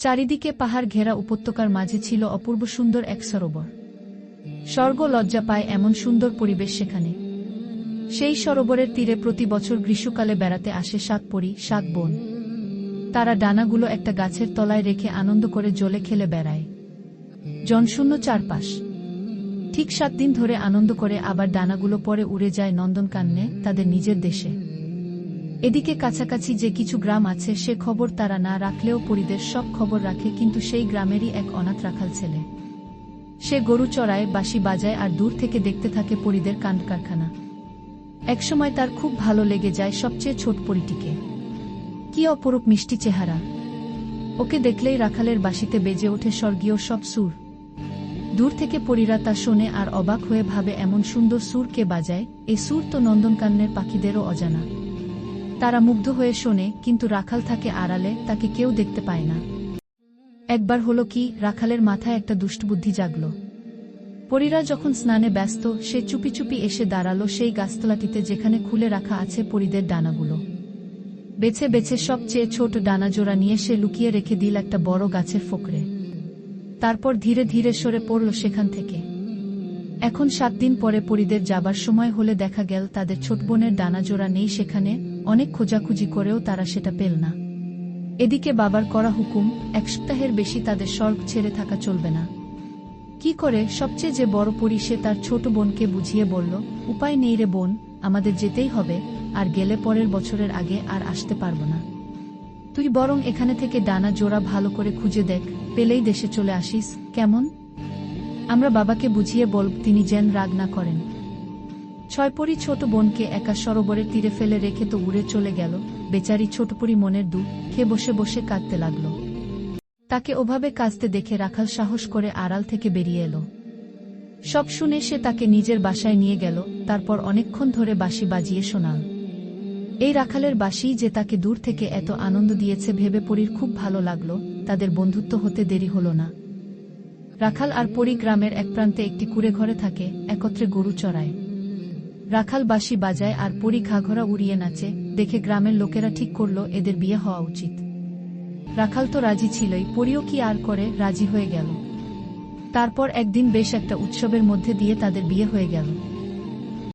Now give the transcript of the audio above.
চারিদিকে পাহাড় ঘেরা উপত্যকার মাঝে ছিল অপূর্ব সুন্দর এক সরোবর। স্বর্গ লজ্জা পায় এমন সুন্দর পরিবেশ সেখানে। সেই সরোবরের তীরে প্রতি বছর গ্রীষ্মকালে বেড়াতে আসে সাত পরি, সাত বোন। তারা ডানাগুলো একটা গাছের তলায় রেখে আনন্দ করে জলে খেলে বেড়ায়। জনশূন্য চারপাশ। ঠিক সাত দিন ধরে আনন্দ করে আবার ডানাগুলো পরে উড়ে যায় নন্দনকান্নে, তাদের নিজের দেশে। এদিকে কাছাকাছি যে কিছু গ্রাম আছে, সে খবর তারা না রাখলেও পরিদের সব খবর রাখে, কিন্তু সেই গ্রামেরই এক অনাথ রাখাল ছেলে। সে গরু চড়ায়, বাঁশি বাজায় আর দূর থেকে দেখতে থাকে পরিদের কাণ্ড কারখানা। একসময় তার খুব ভালো লেগে যায় সবচেয়ে ছোট পরিটিকে। কি অপরূপ মিষ্টি চেহারা। ওকে দেখলেই রাখালের বাঁশিতে বেজে ওঠে স্বর্গীয় সব সুর। দূর থেকে পরীরা তা শোনে আর অবাক হয়ে ভাবে, এমন সুন্দর সুর কে বাজায়? এই সুর তো নন্দনকান্নের পাখিদেরও অজানা। তারা মুগ্ধ হয়ে শোনে, কিন্তু রাখাল থাকে আড়ালে, তাকে কেউ দেখতে পায় না। একবার হলো কি, রাখালের মাথায় একটা দুষ্টবুদ্ধি জাগল। পরীরা যখন স্নানে ব্যস্ত, সে চুপি চুপি এসে দাঁড়াল সেই গাছতলাটিতে যেখানে খুলে রাখা আছে পরীদের ডানাগুলো। বেছে বেছে সবচেয়ে ছোট ডানা জোড়া নিয়ে সে লুকিয়ে রেখে দিল একটা বড় গাছের ফোকরে। তারপর ধীরে ধীরে সরে পড়ল সেখান থেকে। এখন সাত দিন পরে পরিদের যাবার সময় হলে দেখা গেল তাদের ছোট বোনের ডানা জোড়া নেই সেখানে, অনেক খোঁজাখুঁজি করেও তারা সেটা পেল না। এদিকে বাবার করা হুকুম, এক সপ্তাহের বেশি তাদের স্বর্গ ছেড়ে থাকা চলবে না। কি করে, সবচেয়ে যে বড় পরি সে তার ছোট বোনকে বুঝিয়ে বলল, উপায় নেই রে বোন, আমাদের যেতেই হবে, আর গেলে পরের বছরের আগে আর আসতে পারব না। তুই বরং এখানে থেকে ডানা জোড়া ভালো করে খুঁজে দেখ, পেলেই দেশে চলে আসিস, কেমন? আমরা বাবাকে বুঝিয়ে বলব তিনি যেন রাগ না করেন। ছয়পরি ছোট বোনকে একা সরোবরের তীরে ফেলে রেখে তো উড়ে চলে গেল। বেচারি ছোটপরি মনের দু খেয়ে বসে বসে কাঁদতে লাগল। তাকে ওভাবে কাঁদতে দেখে রাখাল সাহস করে আড়াল থেকে বেরিয়ে এলো। সব শুনে সে তাকে নিজের বাসায় নিয়ে গেল, তারপর অনেকক্ষণ ধরে বাঁশি বাজিয়ে শোনাল। এই রাখালের বাঁশি যে তাকে দূর থেকে এত আনন্দ দিয়েছে ভেবে পরীর খুব ভালো লাগল, তাদের বন্ধুত্ব হতে দেরি হলো না। রাখাল আর পরি গ্রামের এক প্রান্তে একটি কুড়ে ঘরে থাকে, একত্রে গরু চড়ায়। রাখাল বাঁশি বাজায় আর পরি ঘাঘরা উড়িয়ে নাচে, দেখে গ্রামের লোকেরা ঠিক করল এদের বিয়ে হওয়া উচিত। রাখাল তো রাজি ছিলই, পরিও কি আর করে, রাজি হয়ে গেল। তারপর একদিন বেশ একটা উৎসবের মধ্যে দিয়ে তাদের বিয়ে হয়ে গেল।